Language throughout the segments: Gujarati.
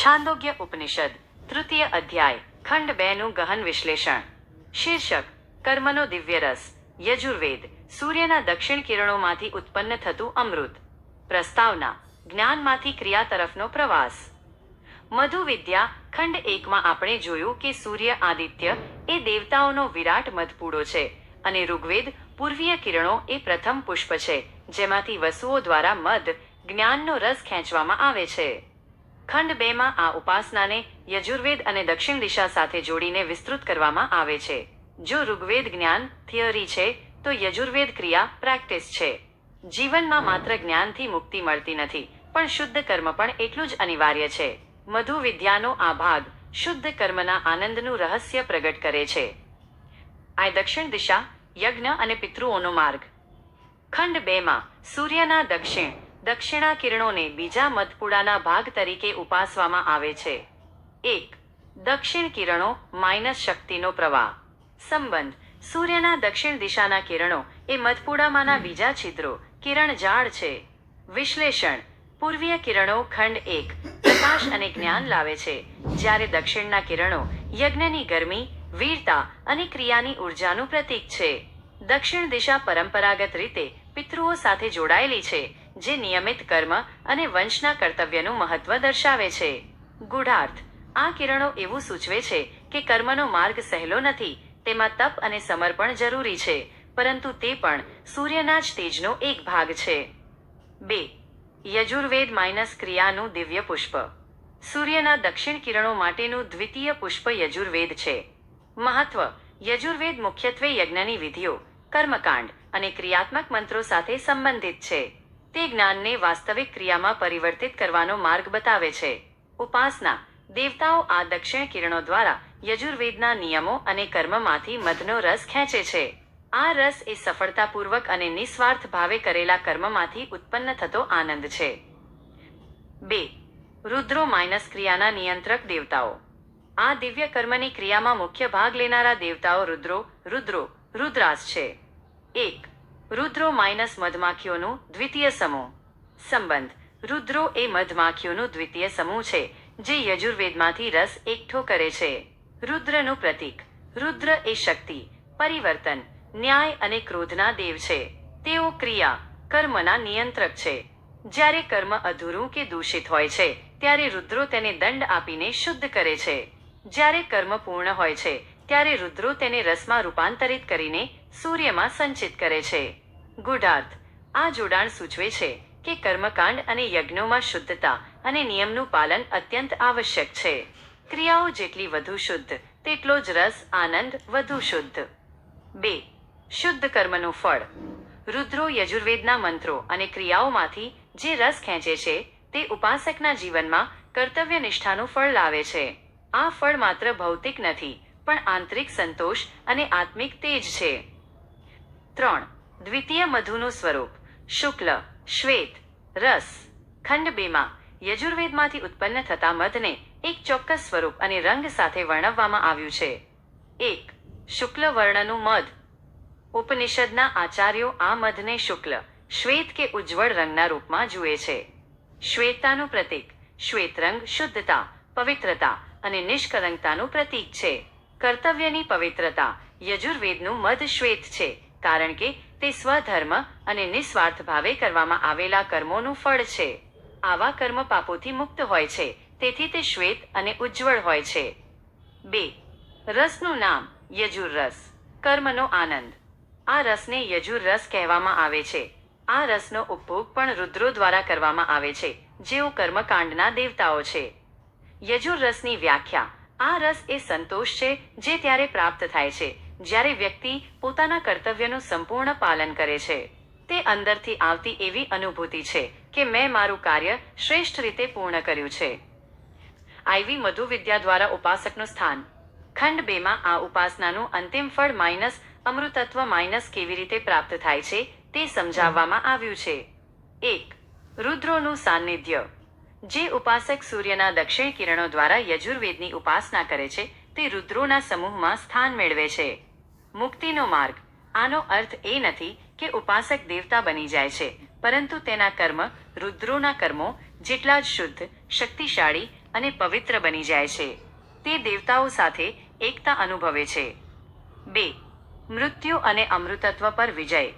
છાંદોગ્ય ઉપનિષદ તૃતીય અધ્યાય ખંડ બે નું ગહન વિશ્લેષણ શીર્ષક કર્મનો દિવ્ય રસ યજુર્વેદ સૂર્યના દક્ષિણ કિરણોમાંથી ઉત્પન્ન થતું અમૃત પ્રસ્તાવના જ્ઞાનમાંથી ક્રિયા તરફનો પ્રવાસ મધુ વિદ્યા ખંડ એકમાં આપણે જોયું કે સૂર્ય આદિત્ય એ દેવતાઓનો વિરાટ મધપૂડો છે અને ઋગ્વેદ પૂર્વીય કિરણો એ પ્રથમ પુષ્પ છે, જેમાંથી વસુઓ દ્વારા મધ, જ્ઞાનનો રસ ખેંચવામાં આવે છે. ખંડ બેમાં આ ઉપાસનાને યજુર્વેદ અને દક્ષિણ દિશા સાથે જોડીને વિસ્તૃત કરવામાં આવે છે. જો ઋગ્વેદ જ્ઞાન થિયરી છે, તો યજુર્વેદ ક્રિયા પ્રેક્ટિસ છે. જીવનમાં માત્ર જ્ઞાનથી મુક્તિ મળતી નથી, પણ શુદ્ધ કર્મ પણ એટલું જ અનિવાર્ય છે. મધુ વિદ્યાનો આ ભાગ શુદ્ધ કર્મના આનંદનું રહસ્ય પ્રગટ કરે છે. આ દક્ષિણ દિશા યજ્ઞ અને પિતૃઓનો માર્ગ. ખંડ બેમાં સૂર્યના દક્ષિણ દક્ષિણા કિરણોને બીજા મધપુડાના ભાગ તરીકે ઉપાસવામાં આવે છે. એક, દક્ષિણ કિરણો માઇનસ શક્તિનો પ્રવાહ. સંબંધ, સૂર્યના દક્ષિણ દિશાના કિરણો એ મધપુડામાંના બીજા છિદ્રો, કિરણ જાળ છે. વિશ્લેષણ, પૂર્વીય કિરણો ખંડ એક, પ્રકાશ અને જ્ઞાન લાવે છે. જ્યારે દક્ષિણના કિરણો યજ્ઞની ગરમી, વીરતા અને ક્રિયાની ઉર્જાનું પ્રતીક છે. દક્ષિણ દિશા પરંપરાગત રીતે પિતૃઓ સાથે જોડાયેલી છે. જે નિયમિત કર્મ અને વંશના કર્તવ્યનું મહત્વ દર્શાવે છે. ગુઢાર્થ. આ કિરણો એવું સૂચવે છે કે કર્મનો માર્ગ સહેલો નથી, તેમાં તપ અને સમર્પણ જરૂરી છે, પરંતુ તે પણ સૂર્યના જ તેજનો એક ભાગ છે. બે. યજુર્વેદ માઇનસ ક્રિયાનું દિવ્ય પુષ્પ. સૂર્યના દક્ષિણ કિરણો માટેનું દ્વિતીય પુષ્પ યજુર્વેદ છે. મહત્વ. યજુર્વેદ મુખ્યત્વે યજ્ઞની વિધિઓ, કર્મકાંડ અને ક્રિયાત્મક મંત્રો સાથે સંબંધિત છે. તે જ્ઞાનને વાસ્તવિક ક્રિયામાં પરિવર્તિત કરવાનો માર્ગ બતાવે છે. ઉપાસના. દેવતાઓ આ દક્ષિણ કિરણો દ્વારા યજુર્વેદના નિયમો અને કર્મમાંથી મધનો રસ ખેંચે છે. આ રસ એ સફળતાપૂર્વક અને નિસ્વાર્થ ભાવે કરેલા કર્મમાંથી ઉત્પન્ન થતો આનંદ છે. બે. રુદ્રો માઇનસ ક્રિયાના નિયંત્રક દેવતાઓ. આ દિવ્ય કર્મની ક્રિયામાં મુખ્ય ભાગ લેનારા દેવતાઓ રુદ્રો રુદ્રો, રુદ્રાસ છે. એક. રુદ્રો માઇનસ મધમાખીઓનું દ્વિતીય સમૂહ. સંબંધ. રુદ્રો એ મધમાખીઓનું દ્વિતીય સમૂહ છે, જે યજુર્વેદમાંથી રસ એકઠો કરે છે. રુદ્રનું પ્રતીક. રુદ્ર એ શક્તિ, પરિવર્તન, ન્યાય અને ક્રોધના દેવ છે. તેઓ ક્રિયા, કર્મના નિયંત્રક છે. જ્યારે કર્મ અધૂરું કે દૂષિત હોય છે, ત્યારે રુદ્રો તેને દંડ આપીને શુદ્ધ કરે છે. જ્યારે કર્મ પૂર્ણ હોય છે, ત્યારે રુદ્રો તેને રસમાં રૂપાંતરિત કરીને સૂર્યમાં સંચિત કરે છે. ગુઢાર્થ. આ જોડાણ સૂચવે છે કે કર્મકાંડ અને યજ્ઞોમાં શુદ્ધતા અને નિયમનું પાલન અત્યંત આવશ્યક છે. ક્રિયાઓ જેટલી વધુ શુદ્ધ, તેટલો જ રસ, આનંદ વધુ શુદ્ધ. બે. શુદ્ધ કર્મનું ફળ. રુદ્રો યજુર્વેદના મંત્રો અને ક્રિયાઓમાંથી જે રસ ખેંચે છે, તે ઉપાસકના જીવનમાં કર્તવ્ય નિષ્ઠાનું ફળ લાવે છે. આ ફળ માત્ર ભૌતિક નથી, પણ આંતરિક સંતોષ અને આત્મિક તેજ છે. ત્રણ. દ્વિતીય મધુનું સ્વરૂપ, શુક્લ, શ્વેત, રસ, ખંડ બેમાં, યજુર્વેદમાંથી ઉત્પન્ન થતા મધને એક ચોક્કસ સ્વરૂપ અને રંગ સાથે વર્ણવવામાં આવ્યું છે. એક શુક્લ વર્ણનું મધ. ઉપનિષદના આચાર્યો આ મધને શુક્લ, શ્વેત કે ઉજ્જવળ રંગના રૂપમાં જુએ છે. શ્વેતાનું પ્રતીક, શ્વેત રંગ શુદ્ધતા, પવિત્રતા અને નિષ્કલંકતાનું પ્રતીક છે. કર્તવ્યની પવિત્રતા, યજુર્વેદનું મધ શ્વેત છે. કારણ કે તે સ્વધર્મ અને નિસ્વાર્થ ભાવે કરવામાં આવેલા કર્મોનું ફળ છે. આવા કર્મ પાપોથી મુક્ત હોય છે. તેથી તે શ્વેત અને ઉજ્જવળ હોય છે. બે. રસનું નામ, યજુર કર્મનો આનંદ. આ રસને યજુર કહેવામાં આવે છે. આ રસનો ઉપભોગ પણ રુદ્રો દ્વારા કરવામાં આવે છે. જેઓ કર્મકાંડના દેવતાઓ છે. યજુર રસની વ્યાખ્યા. આ રસ એ સંતોષ છે, જે ત્યારે પ્રાપ્ત થાય છે. જ્યારે વ્યક્તિ પોતાના કર્તવ્યનું સંપૂર્ણ પાલન કરે છે, તે અંદરથી આવતી એવી અનુભૂતિ છે કે મેં મારું કાર્ય શ્રેષ્ઠ રીતે પૂર્ણ કર્યું છે. આઈવી મધુ વિદ્યા દ્વારા ઉપાસકનું સ્થાન. ખંડ બેમાં આ ઉપાસનાનું અંતિમ ફળ માઇનસ અમૃતત્વ માઇનસ કેવી રીતે પ્રાપ્ત થાય છે, તે સમજાવવામાં આવ્યું છે. એક, રુદ્રોનું સાનિધ્ય. જે ઉપાસક સૂર્યના દક્ષિણ કિરણો દ્વારા યજુર્વેદની ઉપાસના કરે છે, તે રુદ્રોના સમૂહમાં સ્થાન મેળવે છે. મુક્તિનો માર્ગ. આનો અર્થ એ નથી કે ઉપાસક દેવતા બની જાય છે, પરંતુ તેના કર્મ રુદ્રોના કર્મો જેટલા જ શુદ્ધ, શક્તિશાળી અને પવિત્ર બની જાય છે. તે દેવતાઓ સાથે એકતા અનુભવે છે. બે. મૃત્યુ અને અમૃતત્વ પર વિજય.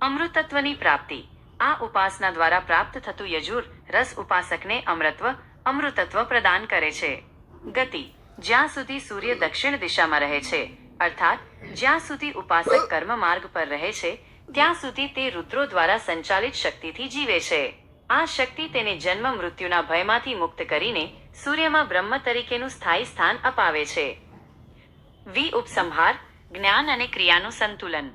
અમૃતત્વની પ્રાપ્તિ. આ ઉપાસના દ્વારા પ્રાપ્ત થતું યજુર રસ ઉપાસકને અમૃતત્વ અમૃતત્વ પ્રદાન કરે છે. ગતિ. જ્યાં સુધી સૂર્ય દક્ષિણ દિશામાં રહે છે, અર્થાત જ્યાં સુધી ઉપાસક કર્મ માર્ગ પર રહે છે, ત્યાં સુધી તે રુદ્રો દ્વારા સંચાલિત શક્તિથી જીવે છે. આ શક્તિ તેને જન્મ મૃત્યુના ભયમાંથી મુક્ત કરીને સૂર્યમાં બ્રહ્મ તરીકેનું સ્થાયી સ્થાન અપાવે છે. વી ઉપસંહાર, જ્ઞાન અને ક્રિયાનું સંતુલન.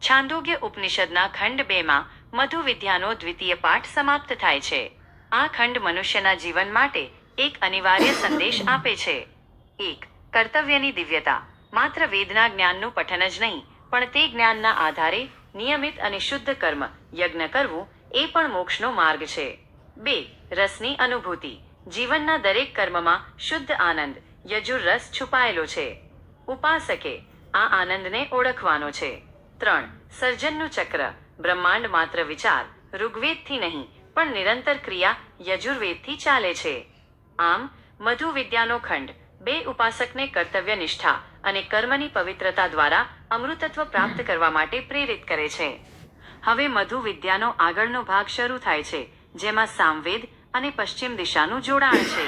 છાંદોગ્ય ઉપનિષદના ખંડ બેમાં મધુ વિદ્યાનો દ્વિતીય પાઠ સમાપ્ત થાય છે. આ ખંડ મનુષ્યના જીવન માટે એક અનિવાર્ય સંદેશ આપે છે. એક, કર્તવ્યની દિવ્યતા. માત્ર વેદના જ્ઞાનનું પઠન જ નહીં, પણ તે જ્ઞાનના આધારે નિયમિત અને શુદ્ધ કર્મ યજ્ઞ કરવું એ પણ મોક્ષનો માર્ગ છે. બે, રસની અનુભૂતિ. જીવનના દરેક કર્મમાં શુદ્ધ આનંદ યજુર રસ છુપાયેલો છે. ઉપાસકે આ આનંદને ઓળખવાનો છે. ત્રણ, સર્જનનું ચક્ર. બ્રહ્માંડ માત્ર વિચાર, ઋગ્વેદથી નહીં, પણ નિરંતર ક્રિયા યજુર્વેદથી ચાલે છે. આમ મધુ વિદ્યાનો ખંડ બે ઉપાસકને કર્તવ્ય નિષ્ઠા અને કર્મની પવિત્રતા દ્વારા અમૃતત્વ પ્રાપ્ત કરવા માટે પ્રેરિત કરે છે. હવે મધુ વિદ્યાનો આગળનો ભાગ શરૂ થાય છે, જેમાં સામવેદ અને પશ્ચિમ દિશાનું જોડાણ છે.